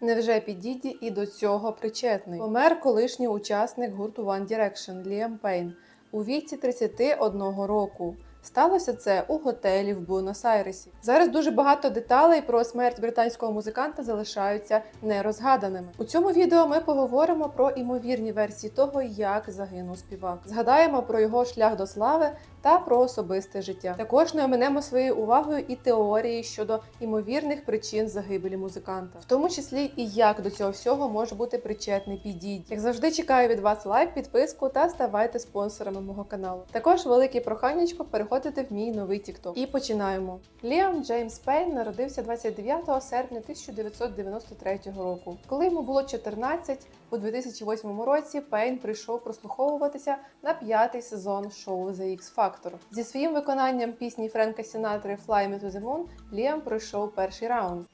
Невже Підіді і до цього причетний? Помер колишній учасник гурту One Direction Ліам Пейн у віці 31 року. Сталося це у готелі в Буенос-Айресі. Зараз дуже багато деталей про смерть британського музиканта залишаються нерозгаданими. У цьому відео ми поговоримо про імовірні версії того, як загинув співак. Згадаємо про його шлях до слави та про особисте життя. Також не оминемо своєю увагою і теорії щодо імовірних причин загибелі музиканта, в тому числі і як до цього всього може бути причетний підійдь. Як завжди, чекаю від вас лайк, підписку та ставайте спонсорами мого каналу. Також велике проханнячко переходити в мій новий TikTok. І починаємо. Ліам Джеймс Пейн народився 29 серпня 1993 року. Коли йому було 14, у 2008 році Пейн прийшов прослуховуватися на п'ятий сезон шоу The X Factor. Зі своїм виконанням пісні Френка Сінатри Fly Me to the Moon Ліам пройшов перший раунд.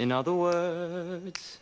In other words,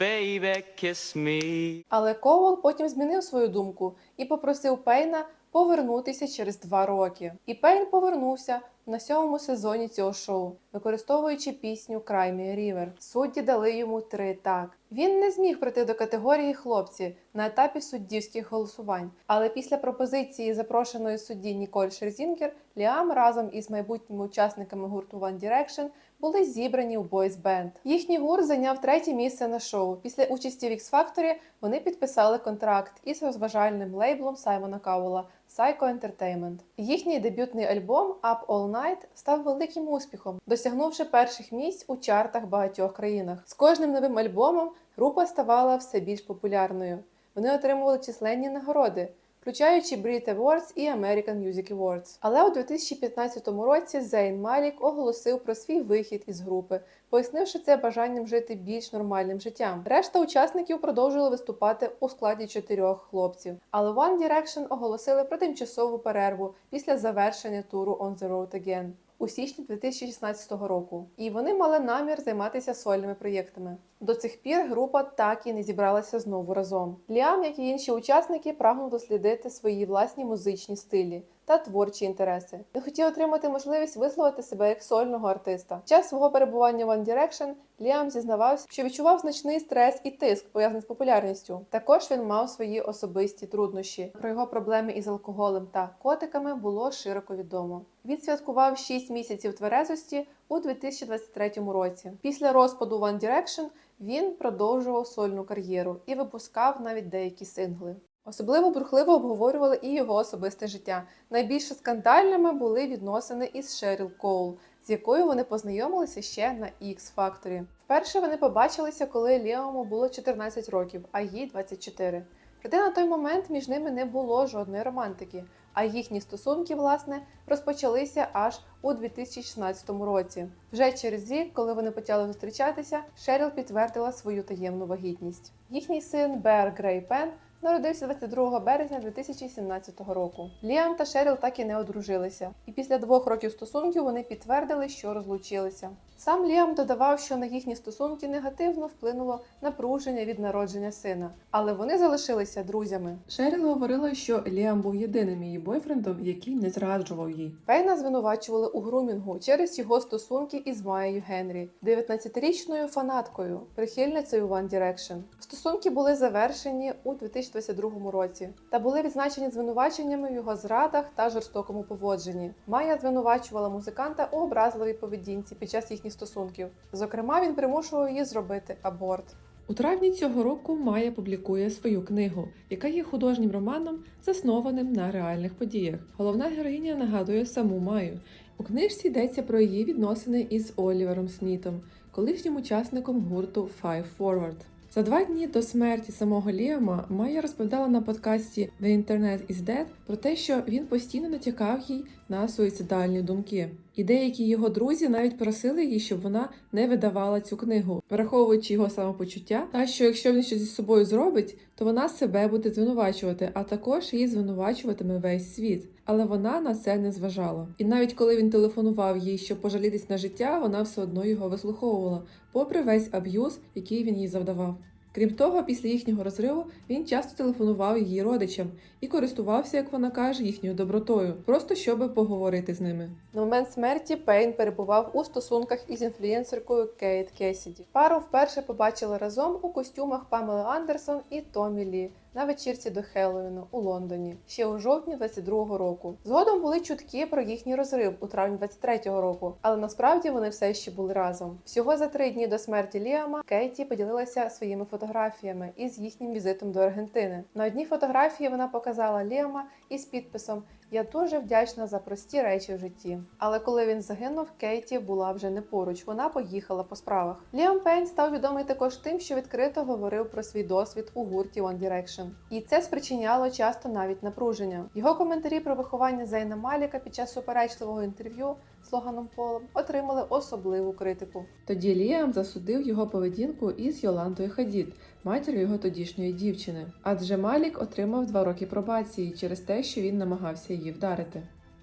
baby, kiss me. Але Коул потім змінив свою думку і попросив Пейна повернутися через два роки. І Пейн повернувся на сьомому сезоні цього шоу, використовуючи пісню Cry Me River. Судді дали йому три так. Він не зміг прийти до категорії хлопці на етапі суддівських голосувань. Але після пропозиції запрошеної судді Ніколь Шерзінгер Ліам разом із майбутніми учасниками гурту One Direction були зібрані у бойс бенд. Їхній гурт зайняв третє місце на шоу. Після участі в X Factor вони підписали контракт із розважальним лейблом Саймона Кауела Psycho Entertainment. Їхній дебютний альбом Up All Night став великим успіхом, досягнувши перших місць у чартах багатьох країнах. З кожним новим альбомом група ставала все більш популярною. Вони отримували численні нагороди, включаючи Brit Awards і American Music Awards. Але у 2015 році Зейн Малік оголосив про свій вихід із групи, пояснивши це бажанням жити більш нормальним життям. Решта учасників продовжили виступати у складі чотирьох хлопців. Але One Direction оголосили про тимчасову перерву після завершення туру On the Road Again. У січні 2016 року, і вони мали намір займатися сольними проєктами. До цих пір група так і не зібралася знову разом. Ліам, як і інші учасники, прагнув дослідити свої власні музичні стилі та творчі інтереси. Він хотів отримати можливість висловити себе як сольного артиста. Час свого перебування в One Direction Ліам зізнавався, що відчував значний стрес і тиск, пов'язаний з популярністю. Також він мав свої особисті труднощі. Про його проблеми із алкоголем та котиками було широко відомо. Він святкував 6 місяців тверезості у 2023 році. Після розпаду One Direction він продовжував сольну кар'єру і випускав навіть деякі сингли. Особливо бурхливо обговорювали і його особисте життя. Найбільш скандальними були відносини із Шеріл Коул, з якою вони познайомилися ще на X Factor. Вперше вони побачилися, коли Ліаму було 14 років, а їй 24. Проте на той момент між ними не було жодної романтики, а їхні стосунки, власне, розпочалися аж у 2016 році. Вже через рік, коли вони почали зустрічатися, Шеріл підтвердила свою таємну вагітність. Їхній син Бер Грей Пен народився 22 березня 2017 року. Ліам та Шеріл так і не одружилися, і після двох років стосунків вони підтвердили, що розлучилися. Сам Ліам додавав, що на їхні стосунки негативно вплинуло напруження від народження сина, але вони залишилися друзями. Шеріл говорила, що Ліам був єдиним її бойфрендом, який не зраджував їй. Пейна звинувачували у грумінгу через його стосунки із Майєю Генрі, 19-річною фанаткою, прихильницею One Direction. Стосунки були завершені у 2022 році та були відзначені звинуваченнями в його зрадах та жорстокому поводженні. Майя звинувачувала музиканта у образливій поведінці під час їхніх стосунків. Зокрема, він примушував її зробити аборт. У травні цього року Майя публікує свою книгу, яка є художнім романом, заснованим на реальних подіях. Головна героїня нагадує саму Майю. У книжці йдеться про її відносини із Олівером Смітом, колишнім учасником гурту Five Forward. За два дні до смерті самого Ліама Майя розповідала на подкасті The Internet is Dead про те, що він постійно натякав їй на суїцидальні думки. І деякі його друзі навіть просили її, щоб вона не видавала цю книгу, враховуючи його самопочуття, та що якщо він щось зі собою зробить, то вона себе буде звинувачувати, а також її звинувачуватиме весь світ. Але вона на це не зважала. І навіть коли він телефонував їй, щоб пожалітись на життя, вона все одно його вислуховувала, попри весь аб'юз, який він їй завдавав. Крім того, після їхнього розриву він часто телефонував її родичам і користувався, як вона каже, їхньою добротою, просто щоб поговорити з ними. На момент смерті Пейн перебував у стосунках із інфлюенсеркою Кейт Кесіді. Пару вперше побачили разом у костюмах Памели Андерсон і Томі Лі на вечірці до Хеллоуіну у Лондоні ще у жовтні 22-го року. Згодом були чутки про їхній розрив у травні 23-го року, але насправді вони все ще були разом. Всього за три дні до смерті Ліама Кейті поділилася своїми фотографіями із їхнім візитом до Аргентини. На одній фотографії вона показала Ліама із підписом я дуже вдячна за прості речі в житті. Але коли він загинув, Кейті була вже не поруч. Вона поїхала по справах. Ліам Пейн став відомий також тим, що відкрито говорив про свій досвід у гурті One Direction. І це спричиняло часто навіть напруження. Його коментарі про виховання Зейна Маліка під час суперечливого інтерв'ю з Логаном Полом отримали особливу критику. Тоді Ліам засудив його поведінку із Йоландою Хадід, матір'ю його тодішньої дівчини. Адже Малік отримав два роки пробації через те, що він намагався її вдарити.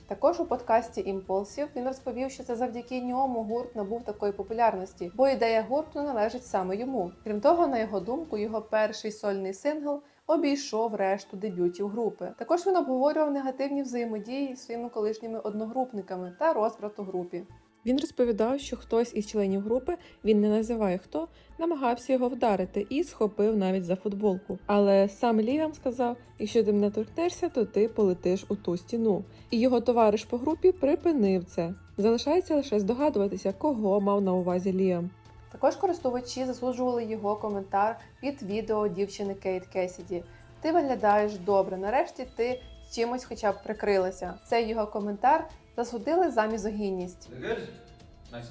Також у подкасті Імпулсів він розповів, що це завдяки ньому гурт набув такої популярності, бо ідея гурту належить саме йому. Крім того, на його думку, його перший сольний сингл обійшов решту дебютів групи. Також він обговорював негативні взаємодії зі своїми колишніми одногрупниками та розбрат у групі. Він розповідав, що хтось із членів групи, він не називає хто, намагався його вдарити і схопив навіть за футболку. Але сам Ліам сказав: якщо ти мене торкнешся, то ти полетиш у ту стіну. І його товариш по групі припинив це. Залишається лише здогадуватися, кого мав на увазі Ліам. Також користувачі заслужували його коментар під відео дівчини Кейт Кесіді. Ти виглядаєш добре. Нарешті ти чимось хоча б прикрилася. Цей його коментар засудили за мізогінність. Nice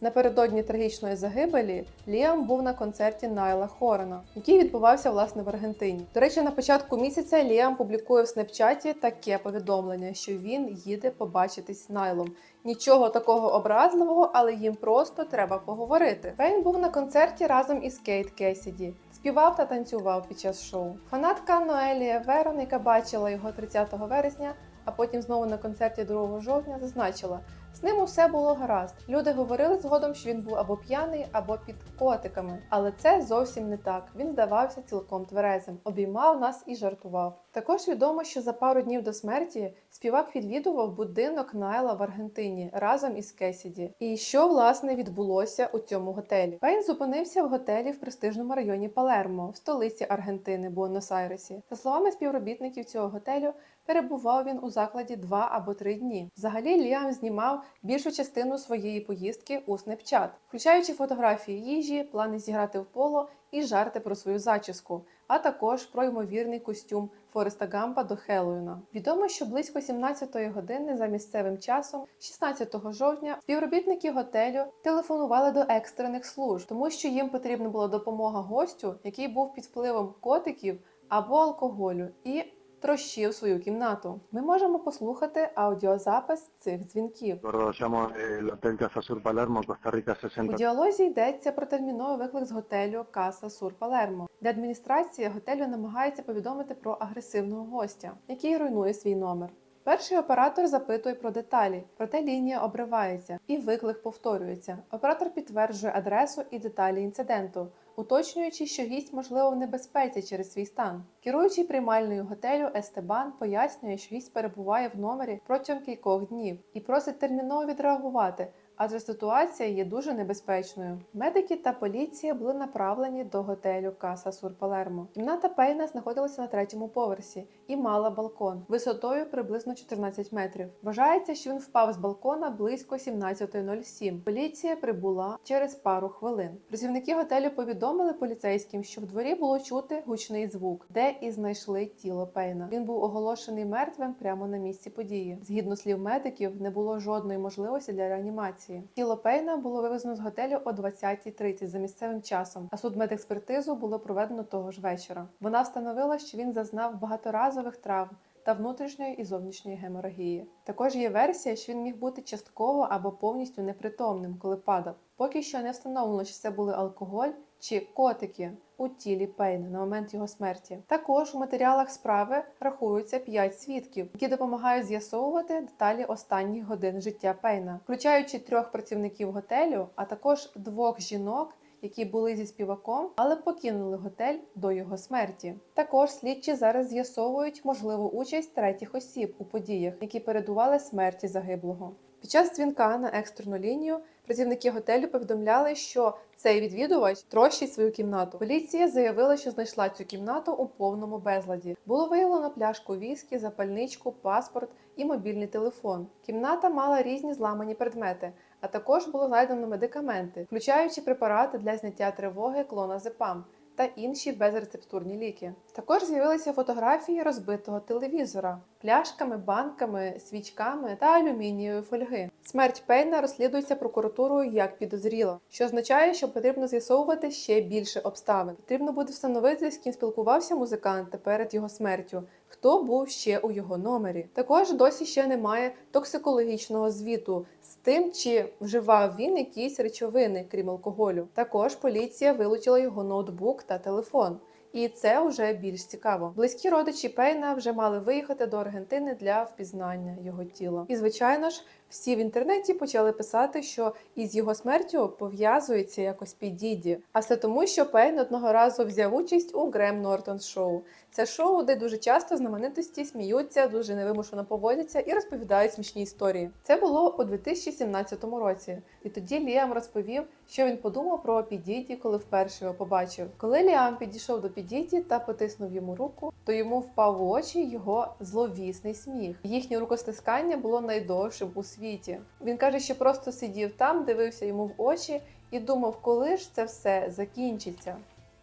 Напередодні трагічної загибелі Ліам був на концерті Найла Хорена, який відбувався власне в Аргентині. До речі, на початку місяця Ліам публікує в снепчаті таке повідомлення, що він їде побачитись з Найлом. Нічого такого образливого, але їм просто треба поговорити. Пейн був на концерті разом із Кейт Кесіді. Співав та танцював під час шоу. Фанатка Ноелія Верон, яка бачила його 30 вересня, а потім знову на концерті 2 жовтня, зазначила, з ним усе було гаразд. Люди говорили згодом, що він був або п'яний, або під котиками. Але це зовсім не так. Він здавався цілком тверезим, обіймав нас і жартував. Також відомо, що за пару днів до смерті співак відвідував будинок Найла в Аргентині разом із Кесіді. І що власне відбулося у цьому готелі? Пейн зупинився в готелі в престижному районі Палермо, в столиці Аргентини, Буенос-Айресі. За словами співробітників цього готелю, перебував він у закладі два або три дні. Взагалі Ліам знімав більшу частину своєї поїздки у Snapchat, включаючи фотографії їжі, плани зіграти в поло і жарти про свою зачіску, а також про ймовірний костюм Фореста Гампа до Хеллоуіна. Відомо, що близько 17-ї години за місцевим часом, 16 жовтня, співробітники готелю телефонували до екстрених служб, тому що їм потрібна була допомога гостю, який був під впливом котиків або алкоголю, і трощив свою кімнату. Ми можемо послухати аудіозапис цих дзвінків. Rica У діалозі йдеться про терміновий виклик з готелю Каса Сур Палермо, де адміністрація готелю намагається повідомити про агресивного гостя, який руйнує свій номер. Перший оператор запитує про деталі, проте лінія обривається і виклик повторюється. Оператор підтверджує адресу і деталі інциденту, уточнюючи, що гість можливо в небезпеці через свій стан. Керуючий приймальною готелю Естебан пояснює, що гість перебуває в номері протягом кількох днів і просить терміново відреагувати. Адже ситуація є дуже небезпечною. Медики та поліція були направлені до готелю Каса Сур Палермо. Кімната Пейна знаходилася на третьому поверсі і мала балкон висотою приблизно 14 метрів. Вважається, що він впав з балкона близько 17.07. Поліція прибула через пару хвилин. Працівники готелю повідомили поліцейським, що в дворі було чути гучний звук, де і знайшли тіло Пейна. Він був оголошений мертвим прямо на місці події. Згідно слів медиків, не було жодної можливості для реанімації. Тіло Пейна було вивезено з готелю о 20.30 за місцевим часом, а судмедекспертизу було проведено того ж вечора. Вона встановила, що він зазнав багаторазових травм. Та внутрішньої і зовнішньої геморагії. Також є версія, що він міг бути частково або повністю непритомним, коли падав. Поки що не встановлено, чи це були алкоголь чи котики у тілі Пейна на момент його смерті. Також у матеріалах справи рахуються 5 свідків, які допомагають з'ясовувати деталі останніх годин життя Пейна, включаючи трьох працівників готелю, а також двох жінок. які були зі співаком, але покинули готель до його смерті. Також слідчі зараз з'ясовують можливу участь третіх осіб у подіях, які передували смерті загиблого. Під час дзвінка на екстрену лінію працівники готелю повідомляли, що цей відвідувач трощить свою кімнату. Поліція заявила, що знайшла цю кімнату у повному безладі. Було виявлено пляшку віскі, запальничку, паспорт і мобільний телефон. Кімната мала різні зламані предмети, а також було знайдено медикаменти, включаючи препарати для зняття тривоги клоназепам та інші безрецептурні ліки. Також з'явилися фотографії розбитого телевізора, пляшками, банками, свічками та алюмінієвої фольги. Смерть Пейна розслідується прокуратурою як підозріла, що означає, що потрібно з'ясовувати ще більше обставин. Потрібно буде встановити, з ким спілкувався музикант перед його смертю, хто був ще у його номері. Також досі ще немає токсикологічного звіту з тим, чи вживав він якісь речовини, крім алкоголю. Також поліція вилучила його ноутбук та телефон. І це вже більш цікаво. Близькі родичі Пейна вже мали виїхати до Аргентини для впізнання його тіла. І звичайно ж, всі в інтернеті почали писати, що із його смертю пов'язується якось Підіді. А все тому, що Пейн одного разу взяв участь у Грем Нортон шоу. Це шоу, де дуже часто знаменитості сміються, дуже невимушено поводяться і розповідають смішні історії. Це було у 2017 році, і тоді Ліам розповів, що він подумав про Підіді, коли вперше його побачив. Коли Ліам підійшов до Підіді та потиснув йому руку, то йому впав в очі його зловісний сміх. Їхнє рукостискання було найдовшим у світі. Він каже, що просто сидів там, дивився йому в очі і думав, коли ж це все закінчиться.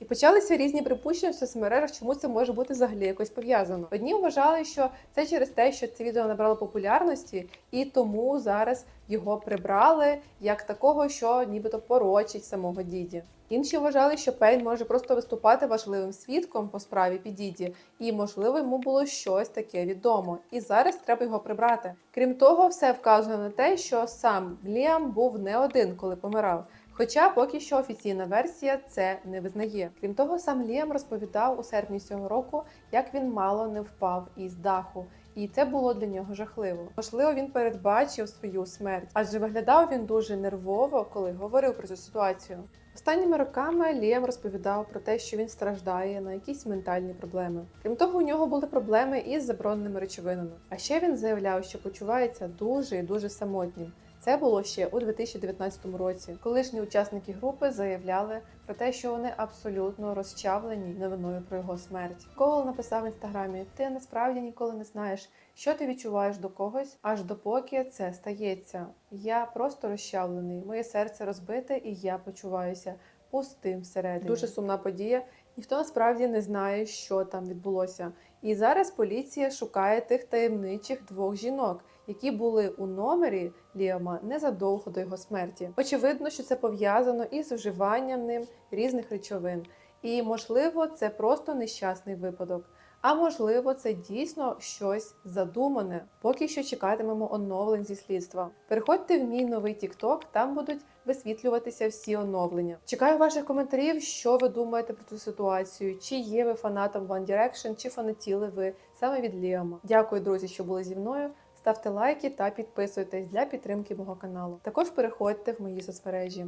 Почалися різні припущення в соцмережах, чому це може бути взагалі якось пов'язано. Одні вважали, що це через те, що це відео набрало популярності, і тому зараз його прибрали як такого, що нібито порочить самого діді. Інші вважали, що Пейн може просто виступати важливим свідком по справі Підіді, і можливо йому було щось таке відомо. І зараз треба його прибрати. Крім того, все вказує на те, що сам Ліам був не один, коли помирав. Хоча поки що офіційна версія це не визнає. Крім того, сам Ліам розповідав у серпні цього року, як він мало не впав із даху, і це було для нього жахливо. Можливо, він передбачив свою смерть, адже виглядав він дуже нервово, коли говорив про цю ситуацію. Останніми роками Ліам розповідав про те, що він страждає на якісь ментальні проблеми. Крім того, у нього були проблеми із забороненими речовинами. А ще він заявляв, що почувається дуже і дуже самотнім. Це було ще у 2019 році. Колишні учасники групи заявляли про те, що вони абсолютно розчавлені новиною про його смерть. Коул написав в інстаграмі: Ти насправді ніколи не знаєш, що ти відчуваєш до когось, аж допоки це стається. Я просто розчавлений, моє серце розбите, і я почуваюся пустим всередині. Дуже сумна подія. Ніхто насправді не знає, що там відбулося. І зараз поліція шукає тих таємничих двох жінок, які були у номері Ліама незадовго до його смерті. Очевидно, що це пов'язано із вживанням ним різних речовин. І, можливо, це просто нещасний випадок. А можливо, це дійсно щось задумане. Поки що чекатимемо оновлень зі слідства. Переходьте в мій новий TikTok, там будуть висвітлюватися всі оновлення. Чекаю ваших коментарів, що ви думаєте про цю ситуацію, чи є ви фанатом One Direction, чи фанатіли ви саме від Ліама. Дякую, друзі, що були зі мною. Ставте лайки та підписуйтесь для підтримки мого каналу. Також переходьте в мої соцмережі.